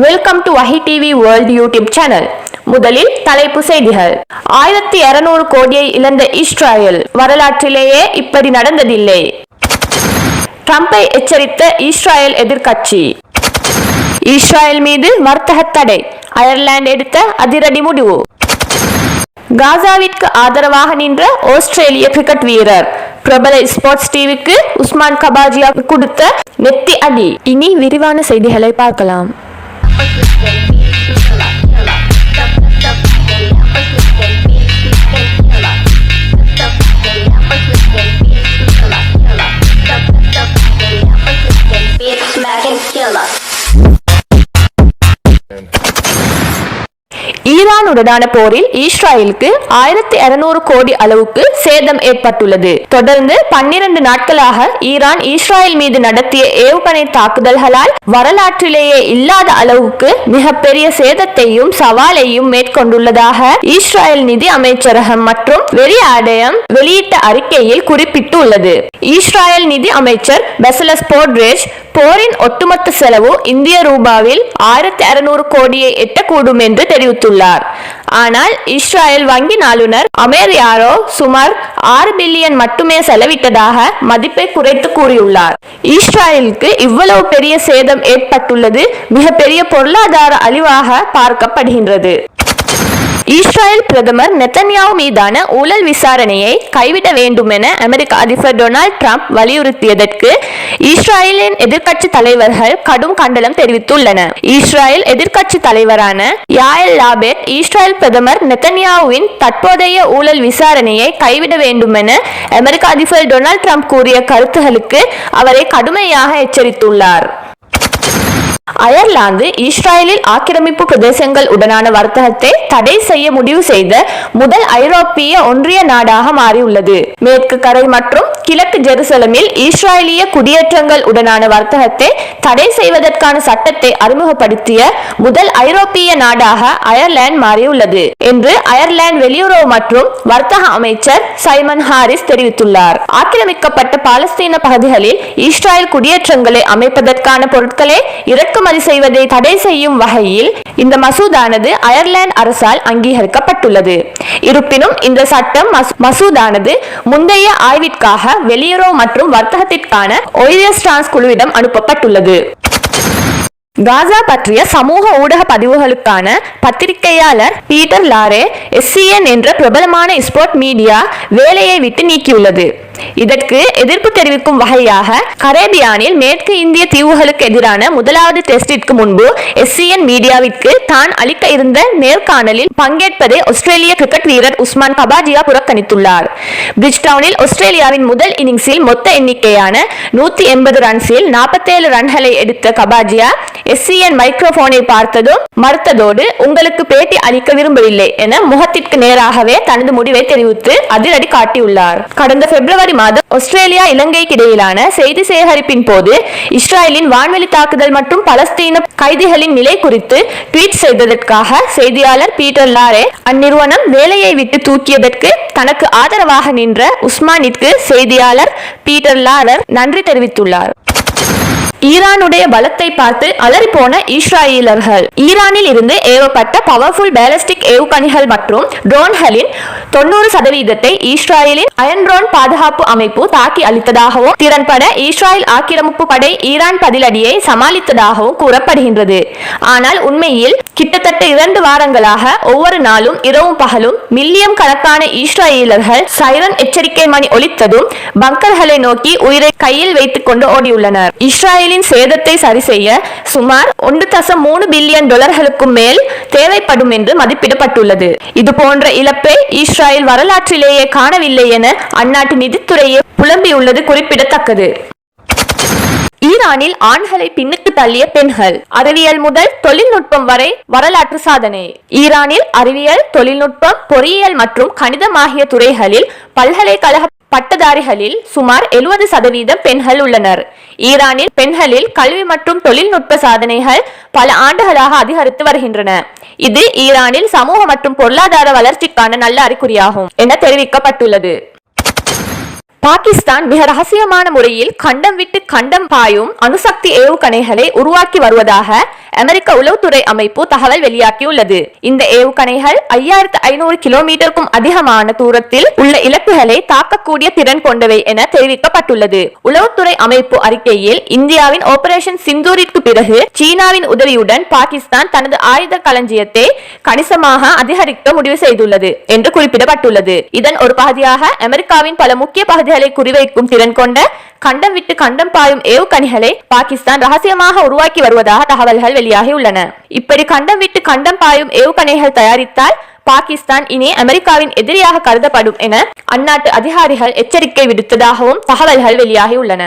Welcome to Vahi TV world YouTube channel முதலில் தலைப்பு செய்திகள். ஆயிரத்தி இருநூறு கோடியை இழந்த இஸ்ரேல் வரலாற்றிலேயே இப்படி நடந்ததில்லை. ட்ரம்பை எச்சரித்த இஸ்ரேல் எதிர்க்கட்சி. இஸ்ரேல் மீது வர்த்தக தடை. அயர்லாந்து எடுத்த அதிரடி முடிவு. காசாவிற்கு ஆதரவாக நின்ற ஆஸ்திரேலிய கிரிக்கெட் வீரர். பிரபல ஸ்போர்ட்ஸ் டிவிக்கு உஸ்மான் கபாஜியா கொடுத்த நெத்தி அடி. இனி விரிவான செய்திகளை பார்க்கலாம். ஈரானுடனான போரில் இஸ்ராயலுக்கு ஆயிரத்தி இருநூறு கோடி அளவுக்கு சேதம் ஏற்பட்டுள்ளது. தொடர்ந்து பன்னிரண்டு நாட்களாக ஈரான் இஸ்ராயல் மீது நடத்திய ஏவுகணை தாக்குதல்களால் வரலாற்றிலேயே இல்லாத அளவுக்கு மிகப்பெரிய சேதத்தையும் சவாலையும் மேற்கொண்டுள்ளதாக இஸ்ராயல் நிதி அமைச்சரகம் மற்றும் வெளியாடயம் வெளியிட்ட அறிக்கையில் குறிப்பிட்டுள்ளது. இஸ்ராயல் நிதி அமைச்சர் பெசலஸ் போட்ரேஜ் போரின் ஒட்டுமொத்த செலவு இந்திய ரூபாவில் ஆயிரத்தி அறுநூறு கோடியை எட்டக்கூடும் என்று தெரிவித்துள்ளார். ஆனால் இஸ்ரேல் வங்கி நாளுநர் அமேர் யாரோ சுமார் ஆறு பில்லியன் மட்டுமே செலவிட்டதாக மதிப்பை குறைத்து கூறியுள்ளார். இஸ்ரேலுக்கு இவ்வளவு பெரிய சேதம் ஏற்பட்டுள்ளது மிகப்பெரிய பொருளாதார அழிவாக பார்க்கப்படுகின்றது. இஸ்ரேல் பிரதமர் நெத்தன்யாவு மீதான ஊழல் விசாரணையை கைவிட வேண்டும் என அமெரிக்க அதிபர் டொனால்ட் ட்ரம்ப் வலியுறுத்தியதற்கு இஸ்ரேலின் எதிர்க்கட்சி தலைவர்கள் கடும் கண்டனம் தெரிவித்துள்ளனர். இஸ்ரேல் எதிர்க்கட்சி தலைவரான யாயல் லாபெட் இஸ்ரேல் பிரதமர் நெத்தன்யாவுவின் தற்போதைய ஊழல் விசாரணையை கைவிட வேண்டும் என அமெரிக்க அதிபர் டொனால்ட் ட்ரம்ப் கூறிய கருத்துகளுக்கு அவரை கடுமையாக எச்சரித்துள்ளார். அயர்லாந்து இஸ்ரேலில் ஆக்கிரமிப்பு பிரதேசங்கள் உடனான வர்த்தகத்தை தடை செய்ய முடிவு செய்த முதல் ஐரோப்பிய ஒன்றிய நாடாக மாறியுள்ளது. மேற்கு கரை மற்றும் கிழக்கு ஜெருசலமில் இஸ்ரேலிய குடியேற்றங்கள் உடனான வர்த்தகத்தை தடை செய்வதற்கான சட்டத்தை அறிமுகப்படுத்திய முதல் ஐரோப்பிய நாடாக அயர்லாந்து மாறியுள்ளது என்று அயர்லாந்து வெளியுறவு மற்றும் வர்த்தக அமைச்சர் சைமன் ஹாரிஸ் தெரிவித்துள்ளார். ஆக்கிரமிக்கப்பட்ட பாலஸ்தீன பகுதிகளில் இஸ்ரேல் குடியேற்றங்களை அமைப்பதற்கான பொருட்களை இறக்குமதி செய்வதை தடை செய்யும் வகையில் இந்த மசூதானது அயர்லாந்து அரசால் அங்கீகரிக்கப்பட்டுள்ளது. இருப்பினும் இந்த சட்டம் மசூதானது முந்தைய ஆய்விற்காக வெளியுறவு மற்றும் வர்த்தகத்திற்கான ஒய்எஸ் டிரான்ஸ் குழுவிடம் அனுப்பப்பட்டுள்ளது. காசா பற்றிய சமூக ஊடக பதிவுகளுக்கான பத்திரிகையாளர் பீட்டர் லாரே எஸ்சிஎன் என்ற பிரபலமான ஸ்போர்ட் மீடியா வேலையை விட்டு நீக்கியுள்ளது. இதற்கு எதிர்ப்பு தெரிவிக்கும் வகையாக கரேபியானில் மேற்கு இந்திய தீவுகளுக்கு எதிரான முதலாவது டெஸ்டிற்கு முன்பு எஸ்சிஎன் மீடியாவிற்கு தான் அளிக்க இருந்த நேர்காணலில் பங்கேற்பதை ஆஸ்திரேலிய கிரிக்கெட் வீரர் உஸ்மான் கபாஜியா புறக்கணித்துள்ளார். பிரிட்ஜ்டவுனில் ஆஸ்திரேலியாவின் முதல் இன்னிங்ஸில் மொத்த எண்ணிக்கையான நூத்தி எண்பது ரன்ஸில் நாற்பத்தேழு ரன்களை எடுத்த கபாஜியா எஸ்சிஎன் மைக்ரோபோனை பார்த்ததும் மறுத்ததோடு உங்களுக்கு பேட்டி அளிக்க விரும்பவில்லை என முகத்திற்கு நேராகவே தனது முடிவை தெரிவித்து அதிரடி காட்டியுள்ளார். கடந்த பிப்ரவரி மாதம் ஆஸ்திரேலியா இலங்கைக்கு இடையிலான செய்தி சேகரிப்பின் போது இஸ்ராயலின் வான்வெளி தாக்குதல் மற்றும் பலஸ்தீன கைதிகளின் நிலை குறித்து ட்வீட் செய்ததற்காக செய்தியாளர் பீட்டர் லாரே அந்நிறுவனம் வேலையை விட்டு தூக்கியதற்கு தனக்கு ஆதரவாக நின்ற உஸ்மானிற்கு செய்தியாளர் பீட்டர் லாரர் நன்றி தெரிவித்துள்ளார். ஈரானுடைய பலத்தை பார்த்து அலறிப்போன இஸ்ராயலர்கள். ஈரானில் இருந்து ஏவப்பட்ட பவர்ஃபுல் பேலஸ்டிக் ஏவுகணைகள் மற்றும் ட்ரோன்களின் தொண்ணூறு சதவீதத்தை இஸ்ராயலின் அயன்ட்ரோன் பாதுகாப்பு அமைப்பு தாக்கி அளித்ததாகவும் திறன்பட இஸ்ராயல் ஆக்கிரமிப்பு படை ஈரான் பதிலடியை சமாளித்ததாகவும் கூறப்படுகின்றது. ஆனால் உண்மையில் கிட்டத்தட்ட இரண்டு வாரங்களாக ஒவ்வொரு நாளும் இரவும் பகலும் மில்லியம் கணக்கான இஸ்ராயலர்கள் சைரன் எச்சரிக்கை மணி ஒலித்ததும் பங்கர்களை நோக்கி உயிரை கையில் வைத்துக் கொண்டு ஓடியுள்ளனர். இஸ்ராயலின் சேதத்தை சரி செய்ய சுமார் ஒன்று தசம் மூணு பில்லியன் டாலர்களுக்கும் மேல் தேவைப்படும் என்று மதிப்பிடப்பட்டுள்ளது. இது போன்ற இழப்பை இஸ்ரேல் வரலாற்றிலேயே காணவில்லை என அந்நாட்டு நிதித்துறையே புலம்பியுள்ளது குறிப்பிடத்தக்கது. ஈரானில் ஆண்களை பின்னுக்கு தள்ளிய பெண்கள். அறிவியல் முதல் தொழில்நுட்பம் வரை வரலாற்று சாதனை. ஈரானில் அறிவியல் தொழில்நுட்பம் பொறியியல் மற்றும் கணிதம் ஆகிய துறைகளில் பல்கலைக்கழக பட்டதாரிகளில் சுமார் எழுபது சதவீதம் பெண்கள் உள்ளனர். ஈரானில் பெண்களில் கல்வி மற்றும் தொழில்நுட்ப சாதனைகள் பல ஆண்டுகளாக அதிகரித்து வருகின்றன. இது ஈரானில் சமூக மற்றும் பொருளாதார வளர்ச்சிக்கான நல்ல அறிகுறியாகும் என தெரிவிக்கப்பட்டுள்ளது. பாகிஸ்தான் மிக ரகசியமான முறையில் கண்டம் விட்டு கண்டம் பாயும் அணுசக்தி ஏவுகணைகளை உருவாக்கி வருவதாக அமெரிக்க உளவுத்துறை அமைப்பு தகவல் வெளியாக்கியுள்ளது. இந்த ஏவுகணைகள் ஐயாயிரத்து ஐநூறு கிலோமீட்டருக்கும் அதிகமான தூரத்தில் உள்ள இலக்குகளை தாக்கக்கூடிய திறன் கொண்டவை என தெரிவிக்கப்பட்டுள்ளது. உளவுத்துறை அமைப்பு அறிக்கையில் இந்தியாவின் ஆபரேஷன் சிந்தூரிற்கு பிறகு சீனாவின் உதவியுடன் பாகிஸ்தான் தனது ஆயுத களஞ்சியத்தை கணிசமாக அதிகரிக்க முடிவு செய்துள்ளது என்று குறிப்பிடப்பட்டுள்ளது. இதன் ஒரு பகுதியாக அமெரிக்காவின் பல முக்கிய பகுதிகளை குறிவைக்கும் திறன் கொண்ட கண்டம் விட்டு கண்டம் பாயும் ஏவுகணைகளை பாகிஸ்தான் ரகசியமாக உருவாக்கி வருவதாக தகவல்கள் வெளியாகியுள்ளன. இப்படி கண்டம் விட்டு கண்டம் பாயும் ஏவுகணைகள் தயாரித்தால் பாகிஸ்தான் இனி அமெரிக்காவின் எதிரியாக கருதப்படும் என அந்நாட்டு அதிகாரிகள் எச்சரிக்கை விடுத்ததாகவும் தகவல்கள் வெளியாகியுள்ளன.